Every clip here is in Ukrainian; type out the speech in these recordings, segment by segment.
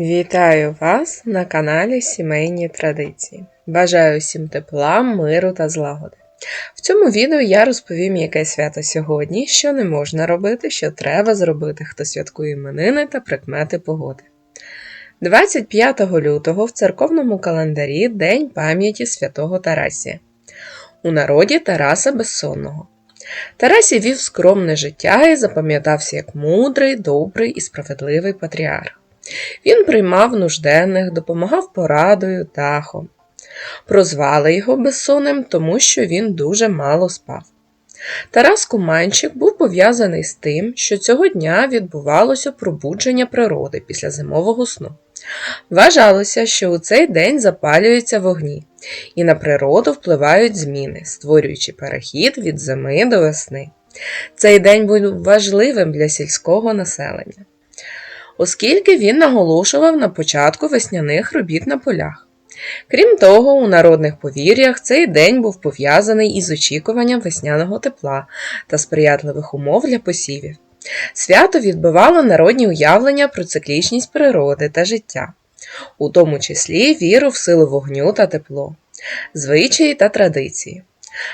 Вітаю вас на каналі Сімейні Традиції. Бажаю всім тепла, миру та злагоди. В цьому відео я розповім, яке свято сьогодні, що не можна робити, що треба зробити, хто святкує іменини та прикмети погоди. 25 лютого в церковному календарі День пам'яті святого Тарасія. У народі Тараса Безсонного. Тарасій вів скромне життя і запам'ятався як мудрий, добрий і справедливий патріарх. Він приймав нужденних, допомагав порадою, дахом. Прозвали його безсонним, тому що він дуже мало спав. Тарас Куманчик був пов'язаний з тим, що цього дня відбувалося пробудження природи після зимового сну. Вважалося, що у цей день запалюються вогні, і на природу впливають зміни, створюючи перехід від зими до весни. Цей день був важливим для сільського населення оскільки він наголошував на початку весняних робіт на полях. Крім того, у народних повір'ях цей день був пов'язаний із очікуванням весняного тепла та сприятливих умов для посівів. Свято відбивало народні уявлення про циклічність природи та життя, у тому числі віру в силу вогню та тепло, звичаї та традиції.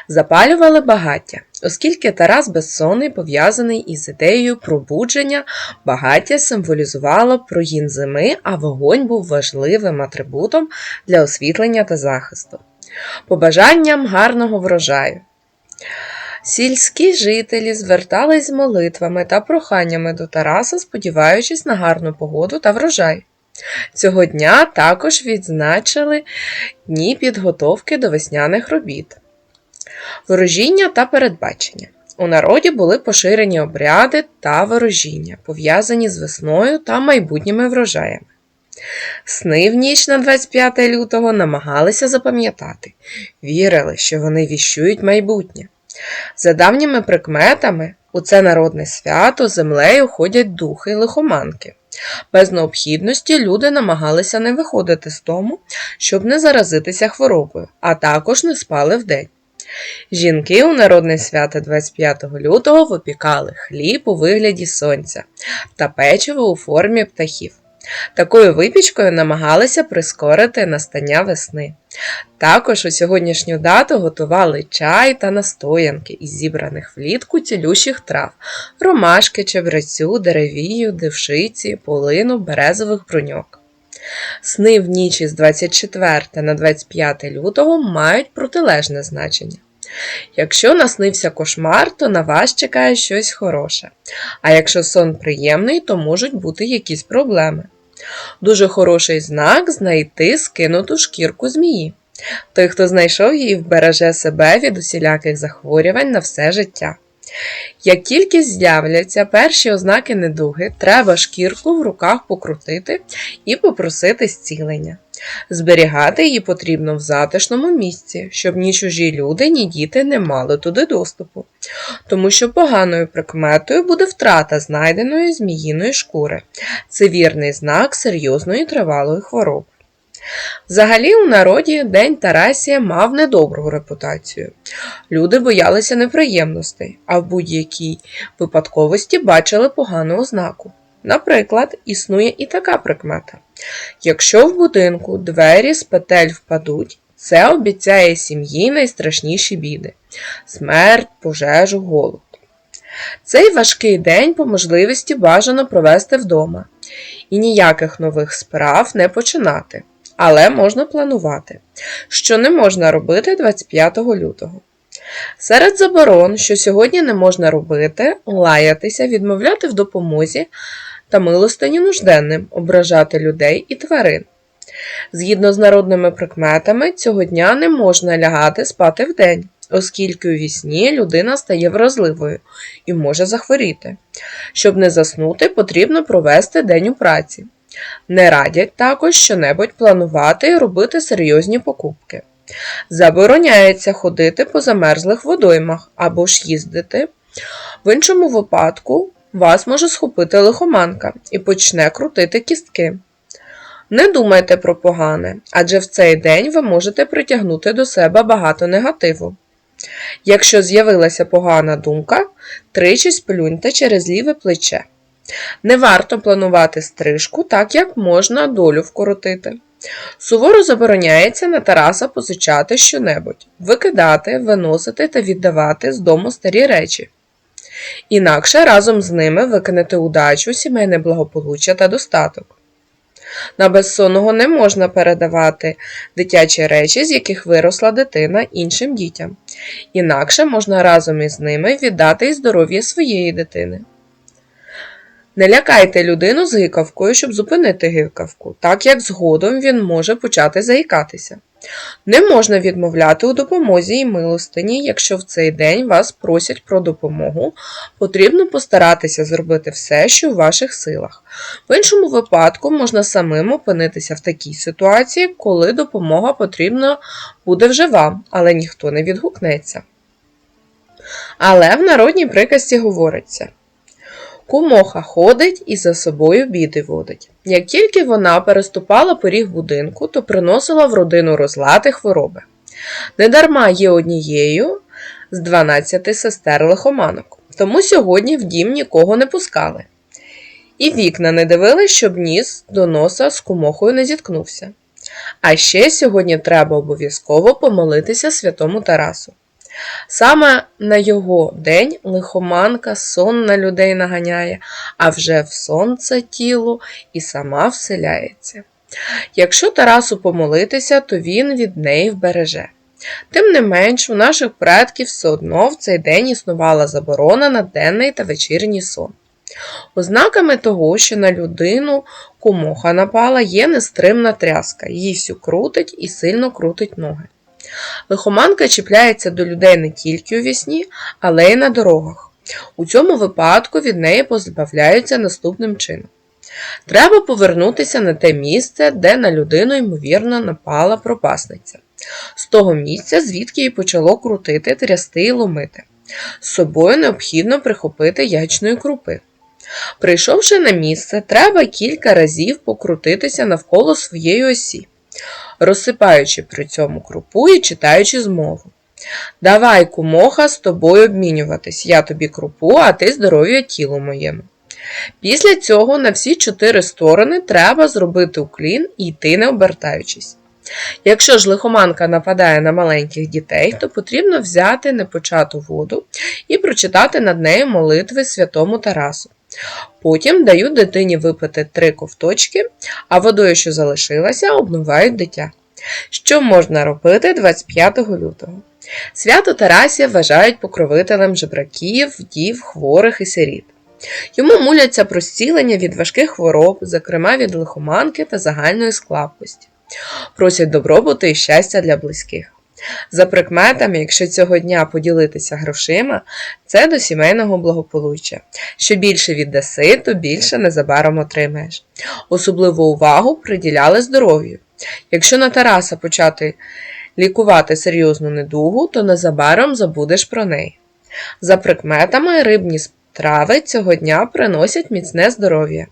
Запалювали багаття, оскільки Тарас Безсонний пов'язаний із ідеєю пробудження, багаття символізувало прогін зими, а вогонь був важливим атрибутом для освітлення та захисту. Побажанням гарного врожаю. Сільські жителі звертались з молитвами та проханнями до Тараса, сподіваючись на гарну погоду та врожай. Цього дня також відзначили дні підготовки до весняних робіт. Ворожіння та передбачення. У народі були поширені обряди та ворожіння, пов'язані з весною та майбутніми врожаями. Сни в ніч на 25 лютого намагалися запам'ятати, вірили, що вони віщують майбутнє. За давніми прикметами, у це народне свято землею ходять духи й лихоманки. Без необхідності люди намагалися не виходити з дому, щоб не заразитися хворобою, а також не спали вдень. Жінки у народне свято 25 лютого випікали хліб у вигляді сонця та печиво у формі птахів. Такою випічкою намагалися прискорити настання весни. Також у сьогоднішню дату готували чай та настоянки із зібраних влітку цілющих трав, ромашки, чебрецю, деревію, дившиці, полину, березових бруньок. Сни в ніч із 24 на 25 лютого мають протилежне значення. Якщо наснився кошмар, то на вас чекає щось хороше. А якщо сон приємний, то можуть бути якісь проблеми. Дуже хороший знак знайти скинуту шкірку змії. Той, хто знайшов її, вбереже себе від усіляких захворювань на все життя. Як тільки з'являться перші ознаки недуги, треба шкірку в руках покрутити і попросити зцілення. Зберігати її потрібно в затишному місці, щоб ні чужі люди, ні діти не мали туди доступу, тому що поганою прикметою буде втрата знайденої зміїної шкури. Це вірний знак серйозної тривалої хвороби. Взагалі, у народі День Тарасія мав недобру репутацію. Люди боялися неприємностей, а в будь-якій випадковості бачили погану ознаку. Наприклад, існує і така прикмета. Якщо в будинку двері з петель впадуть, це обіцяє сім'ї найстрашніші біди смерть, пожежу, голод. Цей важкий день по можливості бажано провести вдома і ніяких нових справ не починати але можна планувати, що не можна робити 25 лютого. Серед заборон, що сьогодні не можна робити, лаятися, відмовляти в допомозі та милостині нужденним, ображати людей і тварин. Згідно з народними прикметами, цього дня не можна лягати спати вдень, оскільки у вісні людина стає вразливою і може захворіти. Щоб не заснути, потрібно провести день у праці. Не радять також щонебудь планувати і робити серйозні покупки. Забороняється ходити по замерзлих водоймах або ж їздити. В іншому випадку вас може схопити лихоманка і почне крутити кістки. Не думайте про погане, адже в цей день ви можете притягнути до себе багато негативу. Якщо з'явилася погана думка, тричі сплюньте через ліве плече. Не варто планувати стрижку, так як можна долю вкоротити. Суворо забороняється на Тараса позичати щонебудь, викидати, виносити та віддавати з дому старі речі. Інакше разом з ними викинете удачу, сімейне благополуччя та достаток. На безсонного не можна передавати дитячі речі, з яких виросла дитина іншим дітям. Інакше можна разом із ними віддати і здоров'я своєї дитини. Не лякайте людину з гикавкою, щоб зупинити гикавку, так як згодом він може почати заїкатися. Не можна відмовляти у допомозі і милостині, якщо в цей день вас просять про допомогу, потрібно постаратися зробити все, що в ваших силах. В іншому випадку можна самим опинитися в такій ситуації, коли допомога потрібна буде вже вам, але ніхто не відгукнеться. Але в народній приказці говориться. Кумоха ходить і за собою біди водить. Як тільки вона переступала поріг будинку, то приносила в родину розлати хвороби. Недарма є однією з 12 сестер лихоманок, тому сьогодні в дім нікого не пускали. І вікна не дивились, щоб ніс до носа з кумохою не зіткнувся. А ще сьогодні треба обов'язково помолитися святому Тарасу. Саме на його день лихоманка сон на людей наганяє, а вже в сонце тіло і сама вселяється. Якщо Тарасу помолитися, то він від неї вбереже. Тим не менш, у наших предків все одно в цей день існувала заборона на денний та вечірній сон. Ознаками того, що на людину кумоха напала, є нестримна тряска, її всю крутить і сильно крутить ноги. Лихоманка чіпляється до людей не тільки у вісні, але й на дорогах. У цьому випадку від неї позбавляються наступним чином. Треба повернутися на те місце, де на людину, ймовірно, напала пропасниця. З того місця, звідки її почало крутити, трясти і ломити. З собою необхідно прихопити ячної крупи. Прийшовши на місце, треба кілька разів покрутитися навколо своєї осі розсипаючи при цьому крупу і читаючи змову. Давай, кумоха, з тобою обмінюватись, я тобі крупу, а ти здоров'я тілу моєму. Після цього на всі чотири сторони треба зробити уклін і йти не обертаючись. Якщо ж лихоманка нападає на маленьких дітей, то потрібно взяти непочату воду і прочитати над нею молитви святому Тарасу. Потім дають дитині випити три ковточки, а водою, що залишилася, обмивають дитя. Що можна робити 25 лютого? Свято Тарасія вважають покровителем жебраків, вдів, хворих і сиріт. Йому муляться про зцілення від важких хвороб, зокрема від лихоманки та загальної склапкості. Просять добробуту і щастя для близьких. За прикметами, якщо цього дня поділитися грошима, це до сімейного благополуччя. Що більше віддаси, то більше незабаром отримаєш. Особливу увагу приділяли здоров'ю. Якщо на Тараса почати лікувати серйозну недугу, то незабаром забудеш про неї. За прикметами, рибні страви цього дня приносять міцне здоров'я.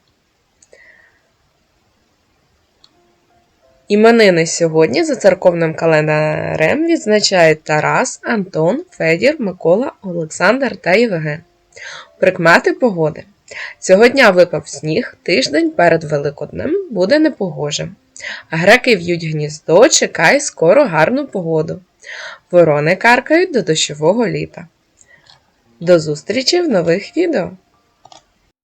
Іменини сьогодні за церковним календарем відзначають Тарас, Антон, Федір, Микола, Олександр та Євген. Прикмети погоди. Цього дня випав сніг, тиждень перед Великоднем буде непогожим. Греки в'ють гніздо, чекай скоро гарну погоду. Ворони каркають до дощового літа. До зустрічі в нових відео!